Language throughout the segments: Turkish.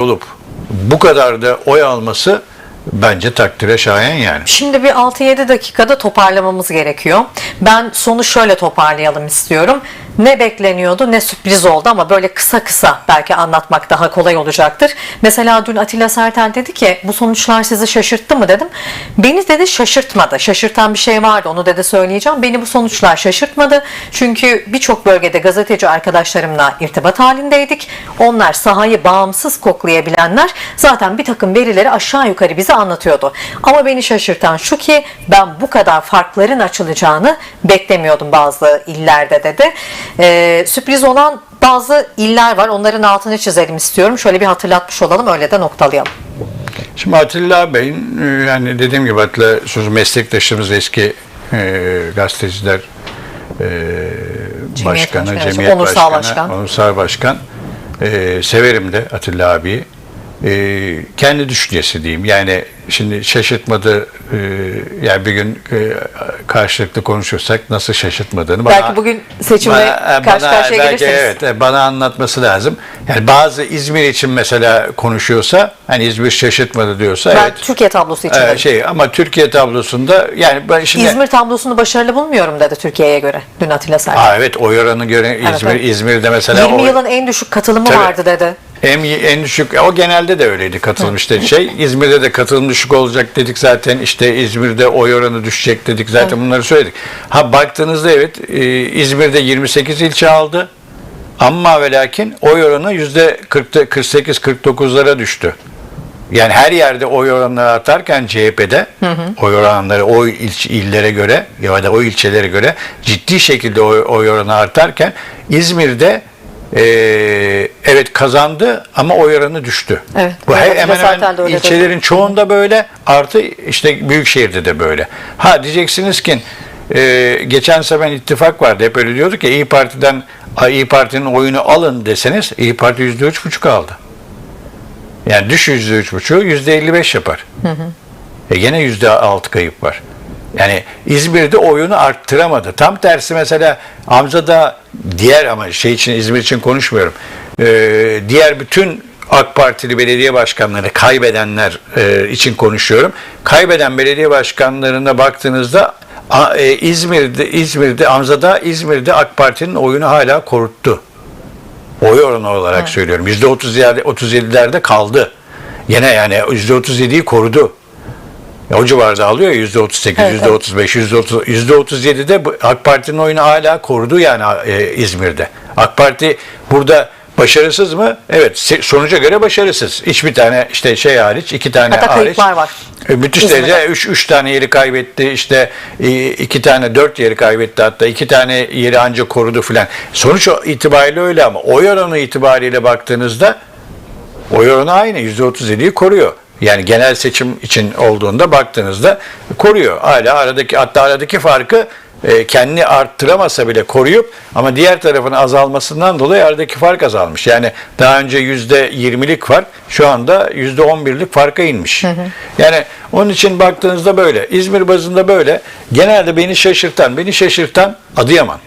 olup bu kadar da oy alması bence takdire şayan yani. Şimdi bir 6-7 dakikada toparlamamız gerekiyor. Ben sonu şöyle toparlayalım istiyorum. Ne bekleniyordu ne sürpriz oldu ama böyle kısa kısa belki anlatmak daha kolay olacaktır. Mesela dün Atilla Sertel dedi ki bu sonuçlar sizi şaşırttı mı dedim. Beni dedi şaşırtmadı. Şaşırtan bir şey vardı onu dedi söyleyeceğim. Beni bu sonuçlar şaşırtmadı. Çünkü birçok bölgede gazeteci arkadaşlarımla irtibat halindeydik. Onlar sahayı bağımsız koklayabilenler zaten bir takım verileri aşağı yukarı bize anlatıyordu. Ama beni şaşırtan şu ki ben bu kadar farkların açılacağını beklemiyordum bazı illerde dedi. Ee, sürpriz olan bazı iller var. Onların altını çizelim istiyorum. Şöyle bir hatırlatmış olalım öyle de noktalayalım. Şimdi Atilla Bey'in e, yani dediğim gibi Atilla sözü meslektaşımız eski e, gazeteciler e, başkanı, cemiyet onursal başkanı, başkan. onursal başkan. E, severim de Atilla abiyi. E, kendi düşüncesi diyeyim. Yani şimdi şaşırtmadı e, yani bir gün e, karşılıklı konuşursak nasıl şaşırtmadığını Belki bugün seçimle bana- karşı bana- karşıya belki gelirsiniz. Evet, e, bana anlatması lazım. Yani bazı İzmir için mesela konuşuyorsa, hani İzmir şaşırtmadı diyorsa Ben evet. Türkiye tablosu için e, şey ama Türkiye tablosunda yani ben şimdi İzmir tablosunu başarılı bulmuyorum dedi Türkiye'ye göre dün Atilla Sertel. Aa, evet oy oranı göre İzmir evet. İzmir'de mesela 20 oy- yılın en düşük katılımı Tabii. vardı dedi. En, en düşük o genelde de öyleydi katılmış dedi şey. İzmir'de de katılım düşük olacak dedik zaten işte İzmir'de oy oranı düşecek dedik zaten bunları söyledik. Ha baktığınızda evet e, İzmir'de 28 ilçe aldı. Ama ve lakin oy oranı yüzde 48-49'lara düştü. Yani her yerde oy oranları artarken CHP'de oy oranları oy ilç, illere göre ya da o ilçelere göre ciddi şekilde oy, oy oranı artarken İzmir'de e, evet kazandı ama oy oranı düştü. Evet, Bu he- hemen de hemen öyle dedi. ilçelerin çoğunda böyle artı işte büyük şehirde de böyle. Ha diyeceksiniz ki e, geçen sefer ittifak vardı hep öyle diyorduk ya İyi Parti'den İyi Parti'nin oyunu alın deseniz İyi Parti yüzde üç buçuk aldı. Yani düş yüzde üç buçuğu yüzde elli beş yapar. E gene yüzde altı kayıp var. Yani İzmir'de oyunu arttıramadı. Tam tersi mesela Hamza'da diğer ama şey için İzmir için konuşmuyorum. Ee, diğer bütün AK Partili belediye başkanları kaybedenler e, için konuşuyorum. Kaybeden belediye başkanlarına baktığınızda a- e, İzmir'de İzmir'de Hamza'da İzmir'de AK Parti'nin oyunu hala koruttu. Oy oranı olarak söylüyorum. Yüzde 37'lerde kaldı. Yine yani yüzde 37'yi korudu. O civarda alıyor yüzde 38, Evet, yüzde 35, yüzde 30, yüzde 37'de bu AK Parti'nin oyunu hala korudu yani e, İzmir'de. AK Parti burada başarısız mı? Evet. Sonuca göre başarısız. Hiçbir tane işte şey hariç, iki tane Hatta hariç. var. E, Müthiş İzmir'de. derece 3 3 tane yeri kaybetti. işte iki tane 4 yeri kaybetti hatta iki tane yeri ancak korudu filan. Sonuç itibariyle öyle ama oy oranı itibariyle baktığınızda oy oranı aynı %37'yi koruyor. Yani genel seçim için olduğunda baktığınızda koruyor. Hala aradaki hatta aradaki farkı e, kendini arttıramasa bile koruyup ama diğer tarafın azalmasından dolayı aradaki fark azalmış. Yani daha önce %20'lik var. Şu anda %11'lik farka inmiş. Yani onun için baktığınızda böyle. İzmir bazında böyle. Genelde beni şaşırtan, beni şaşırtan Adıyaman.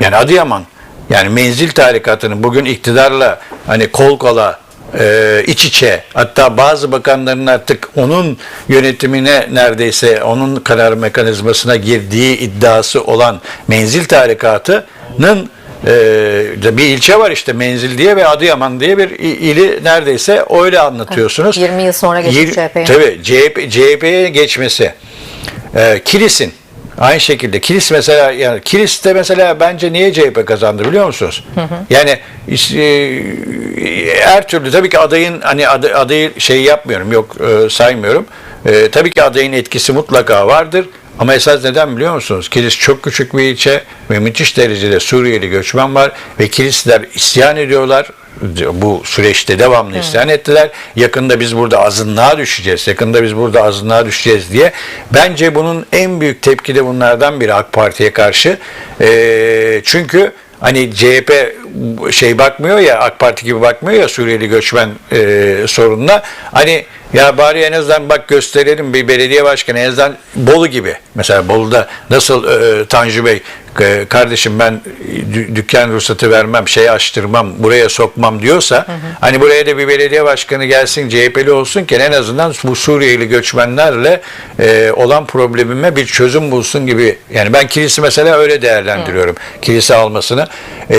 Yani Adıyaman yani menzil tarikatının bugün iktidarla hani kol kola e, iç içe hatta bazı bakanların artık onun yönetimine neredeyse onun karar mekanizmasına girdiği iddiası olan menzil tarikatının e, bir ilçe var işte Menzil diye ve Adıyaman diye bir ili neredeyse öyle anlatıyorsunuz. 20 yıl sonra Yir- CHP'ye. Tabii CHP, CHP'ye geçmesi. Ee, Kilis'in aynı şekilde Kilis mesela yani Kilis'te mesela bence niye CHP kazandı biliyor musunuz? Yani işte, e, her türlü tabii ki adayın hani adı, adayı şey yapmıyorum yok e, saymıyorum. E, tabii ki adayın etkisi mutlaka vardır. Ama esas neden biliyor musunuz? Kilis çok küçük bir ilçe ve müthiş derecede Suriyeli göçmen var ve Kilisler isyan ediyorlar bu süreçte devamlı isyan ettiler. Yakında biz burada azınlığa düşeceğiz. Yakında biz burada azınlığa düşeceğiz diye. Bence bunun en büyük tepki de bunlardan biri AK Parti'ye karşı. Ee, çünkü hani CHP şey bakmıyor ya AK Parti gibi bakmıyor ya Suriyeli göçmen e, sorununa. Hani ya bari en azından bak gösterelim bir belediye başkanı en azından Bolu gibi. Mesela Bolu'da nasıl e, Tanju Bey e, kardeşim ben dü- dükkan ruhsatı vermem, şey açtırmam, buraya sokmam diyorsa hani buraya da bir belediye başkanı gelsin CHP'li olsun ki en azından bu Suriyeli göçmenlerle e, olan problemime bir çözüm bulsun gibi. Yani ben kilisi mesela öyle değerlendiriyorum. Kilise almasını. E,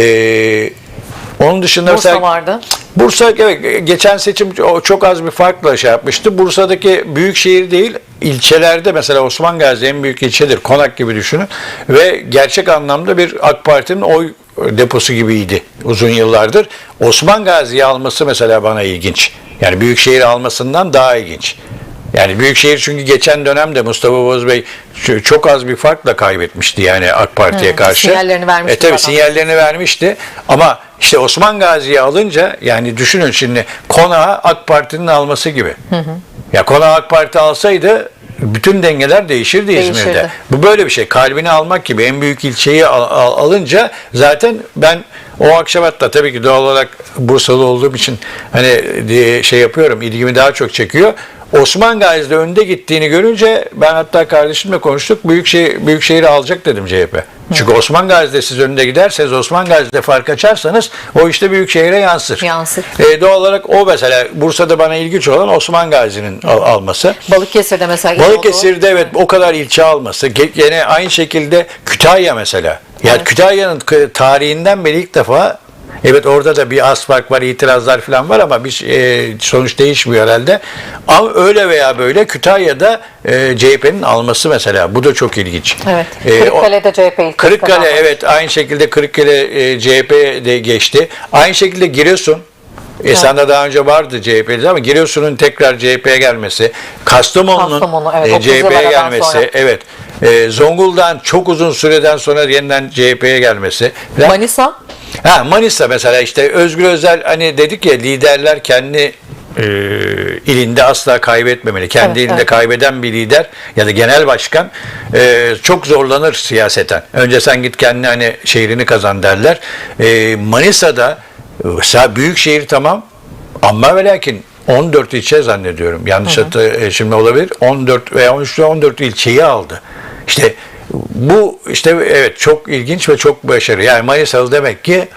onun dışında Bursa mesela vardı. Bursa evet, geçen seçim çok az bir farkla şey yapmıştı. Bursa'daki büyük şehir değil, ilçelerde mesela Osman Gazi en büyük ilçedir. Konak gibi düşünün. Ve gerçek anlamda bir AK Parti'nin oy deposu gibiydi uzun yıllardır. Osman Gazi'yi alması mesela bana ilginç. Yani büyük şehir almasından daha ilginç. Yani Büyükşehir çünkü geçen dönemde Mustafa Boz Bey çok az bir farkla kaybetmişti yani AK Parti'ye karşı. sinyallerini vermişti E tabii sinyallerini vermişti ama işte Osman Gazi'yi alınca yani düşünün şimdi konağı AK Parti'nin alması gibi. Ya konağı AK Parti alsaydı bütün dengeler değişirdi İzmir'de. Değişirdi. Bu böyle bir şey. Kalbini almak gibi en büyük ilçeyi al- al- alınca zaten ben o akşam hatta tabii ki doğal olarak Bursalı olduğum için hani şey yapıyorum ilgimi daha çok çekiyor. Osman Gazi'de önde gittiğini görünce ben hatta kardeşimle konuştuk. Büyükşehir, Büyükşehir'i alacak dedim CHP. Çünkü Osman Gazi'de siz önde giderseniz Osman Gazi'de fark açarsanız o işte Büyükşehir'e yansır. Yansır. E, doğal olarak o mesela Bursa'da bana ilginç olan Osman Gazi'nin al- alması. Balıkesir'de mesela. Balıkesir'de evet o kadar ilçe alması. Ge- Gene aynı şekilde Kütahya mesela. Ya Kütahya'nın tarihinden beri ilk defa evet orada da bir az fark var, itirazlar falan var ama bir e, sonuç değişmiyor herhalde. Ama öyle veya böyle Kütahya'da e, CHP'nin alması mesela bu da çok ilginç. Evet. E, Kırıkkale'de CHP Kırıkkale evet aynı şekilde Kırıkkale e, CHP de geçti. Aynı şekilde Giresun Esen'de daha önce vardı CHP'li ama Giresun'un tekrar CHP'ye gelmesi, Kastamonu'nun Kastamonu, evet, e, 30 yıl CHP'ye gelmesi, sonra. evet. E, Zonguldak'ın çok uzun süreden sonra yeniden CHP'ye gelmesi. Manisa Ha, Manisa mesela işte Özgür Özel hani dedik ya liderler kendi e, ilinde asla kaybetmemeli. Kendi Evet, ilinde evet. kaybeden bir lider ya da genel başkan e, çok zorlanır siyaseten. Önce sen git kendi hani şehrini kazan derler. E, Manisa'da büyük şehir tamam ama ve lakin 14 ilçe zannediyorum. Yanlış hatı e, şimdi olabilir. 14 veya 13 ile 14 ilçeyi aldı. İşte bu işte evet çok ilginç ve çok başarılı. Yani Manisalı demek ki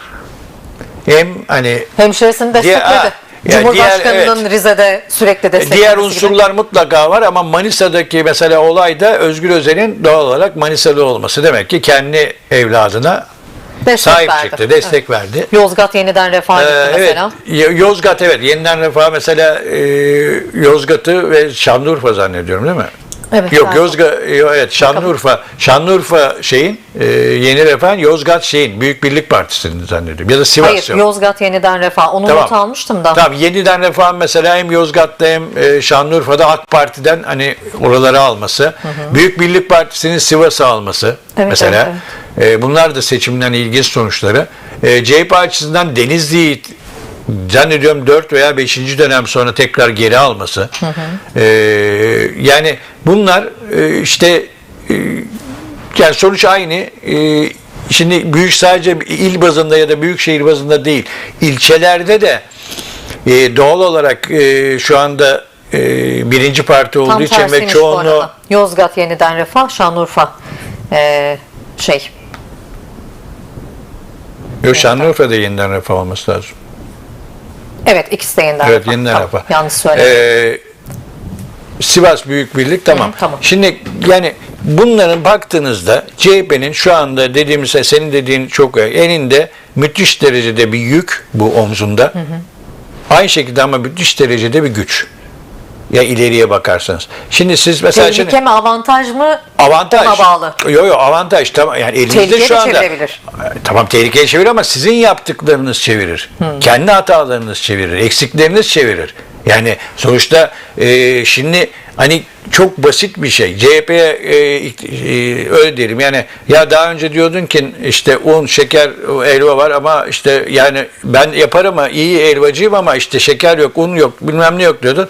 hem hani hemşiresini destekledi. ha, ya Cumhurbaşkanının diğer- Rize'de sürekli desteklemesi diğer gibi. unsurlar mutlaka var ama Manisa'daki mesela olay da Özgür Özel'in doğal olarak Manisalı olması. Demek ki kendi evladına destek sahip verdi. çıktı, destek verdi. Yozgat yeniden refah Ee, evet, mesela. Y- Yozgat evet yeniden refah mesela e, Yozgat'ı ve Şanlıurfa zannediyorum değil mi? Evet, Yok galiba. Yozgat evet Şanlıurfa Şanlıurfa şeyin e, yeni refah Yozgat şeyin Büyük Birlik Partisi'nin zannediyorum ya da Sivas Hayır, yok. Yozgat yeniden refah. Onu Tamam. not almıştım da. Tamam yeniden refah mesela hem Yozgat'ta hem e, Şanlıurfa'da AK Parti'den hani oraları alması. Büyük Birlik Partisi'nin Sivas'ı alması Evet, mesela. evet, E, bunlar da seçimden ilginç sonuçları. E, CHP açısından Denizli'yi zannediyorum 4 veya 5. dönem sonra tekrar geri alması. E, yani bunlar e, işte e, yani sonuç aynı. E, şimdi büyük sadece il bazında ya da büyük şehir bazında değil. İlçelerde de e, doğal olarak e, şu anda e, birinci parti olduğu Tam için ve çoğunluğu. Yozgat yeniden refah, Şanlıurfa ee, şey. Yok Şanlıurfa'da yeniden refah olması lazım. Evet ikisi de yeniden Evet yeniden Tamam, refah. Yanlış söyledim. Ee, Sivas Büyük Birlik tamam. Hı, tamam. Şimdi yani bunların baktığınızda CHP'nin şu anda dediğimiz senin dediğin çok elinde müthiş derecede bir yük bu omzunda. Aynı şekilde ama müthiş derecede bir güç. Ya ileriye bakarsanız. Şimdi siz mesela Tehlike şimdi mi avantaj mı? avantaj. Ona bağlı. Yok yok avantaj tamam yani elinizde şu anda. çevirebilir. Tamam tehlikeye çevirir ama sizin yaptıklarınız çevirir. Kendi hatalarınız çevirir. Eksikleriniz çevirir. Yani sonuçta e, şimdi hani çok basit bir şey. CHP'ye e, e, öyle diyelim yani ya daha önce diyordun ki işte un, şeker, elva var ama işte yani ben yaparım ama iyi elvacıyım ama işte şeker yok, un yok, bilmem ne yok diyordun.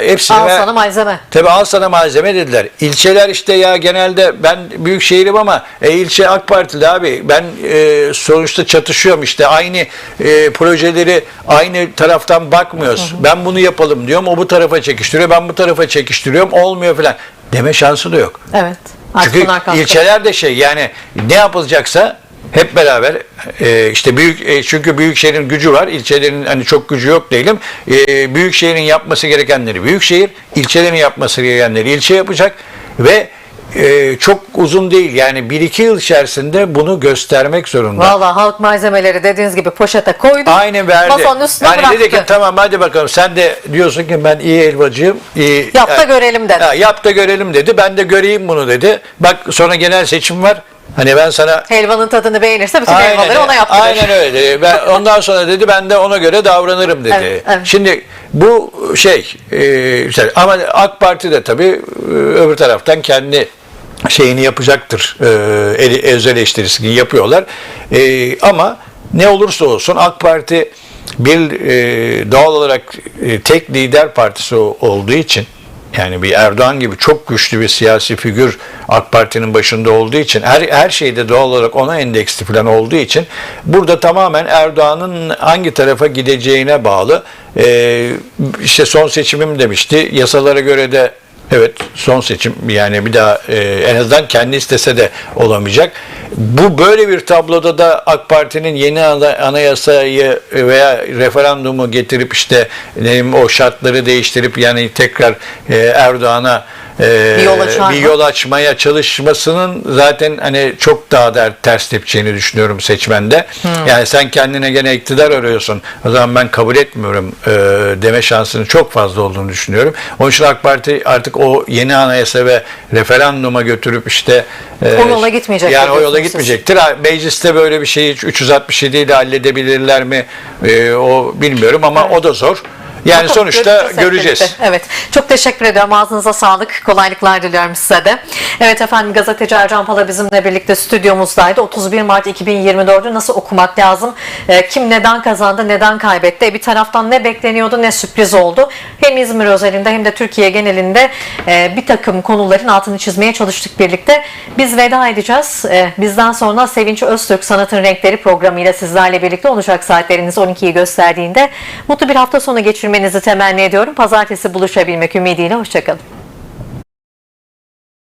Hepsini Al ver- sana malzeme. Tabii al sana malzeme dediler. İlçeler işte ya genelde ben büyük şehirim ama e, ilçe AK Partili abi ben e, sonuçta çatışıyorum işte aynı e, projeleri aynı taraftan bakmıyoruz. Ben bunu yapalım diyorum o bu tarafa çekiştiriyor ben bu tarafa çekiştiriyorum olmuyor falan deme şansı da yok. Evet. Çünkü ilçeler de şey yani ne yapılacaksa hep beraber e, işte büyük e, çünkü büyük şehrin gücü var. ilçelerin hani çok gücü yok değilim. E, büyük şehrin yapması gerekenleri büyük şehir, ilçelerin yapması gerekenleri ilçe yapacak ve e, çok uzun değil yani 1-2 yıl içerisinde bunu göstermek zorunda. Valla halk malzemeleri dediğiniz gibi poşete koydu. Aynen verdi. Masanın üstüne yani bıraktı. dedi ki tamam hadi bakalım sen de diyorsun ki ben iyi helvacıyım. Iyi, Yap da görelim dedi. Ha, yap da görelim dedi. Ben de göreyim bunu dedi. Bak sonra genel seçim var. Hani ben sana Helvanın tadını beğenirse bütün helvaları ona yaptırır. Aynen öyle. dedi. Ben ondan sonra dedi ben de ona göre davranırım dedi. Evet, evet. Şimdi bu şey e, işte ama AK Parti de tabii e, öbür taraftan kendi şeyini yapacaktır. E, öz eleştirisini yapıyorlar. E, ama ne olursa olsun AK Parti bir e, doğal olarak e, tek lider partisi olduğu için yani bir Erdoğan gibi çok güçlü bir siyasi figür AK Parti'nin başında olduğu için her her şeyde doğal olarak ona endeksli falan olduğu için burada tamamen Erdoğan'ın hangi tarafa gideceğine bağlı. Ee, işte son seçimim demişti. Yasalara göre de Evet son seçim yani bir daha e, en azından kendi istese de olamayacak. Bu böyle bir tabloda da AK Parti'nin yeni ana- anayasayı veya referandumu getirip işte ne o şartları değiştirip yani tekrar e, Erdoğan'a e, Bir yol açar bir yol açmaya çalışmasının zaten hani çok daha der, ters tepeceğini düşünüyorum seçmende. Hmm. Yani sen kendine gene iktidar arıyorsun. O zaman ben kabul etmiyorum e, deme şansının çok fazla olduğunu düşünüyorum. Onun için AK Parti artık o yeni anayasa ve referanduma götürüp işte e, O yola gitmeyecektir Yani o yola siz. gitmeyecektir. Mecliste böyle bir şeyi 367 ile halledebilirler mi? E, o bilmiyorum ama o da zor. Yani Bakalım, sonuçta göreceğiz. birlikte. Evet. Çok teşekkür ediyorum. Ağzınıza sağlık. Kolaylıklar diliyorum size de. Evet efendim gazeteci Ercan Pala bizimle birlikte stüdyomuzdaydı. 31 Mart 2024'ü nasıl okumak lazım? Ee, kim neden kazandı, neden kaybetti? E, Bir taraftan ne bekleniyordu, ne sürpriz oldu? Hem İzmir özelinde hem de Türkiye genelinde e, bir takım konuların altını çizmeye çalıştık birlikte. Biz veda edeceğiz. E, bizden sonra Sevinç Öztürk Sanatın Renkleri programıyla sizlerle birlikte olacak saatleriniz 12'yi gösterdiğinde. Mutlu bir hafta sonu geçirmenizi temenni ediyorum. Pazartesi buluşabilmek ümidiyle. Hoşçakalın.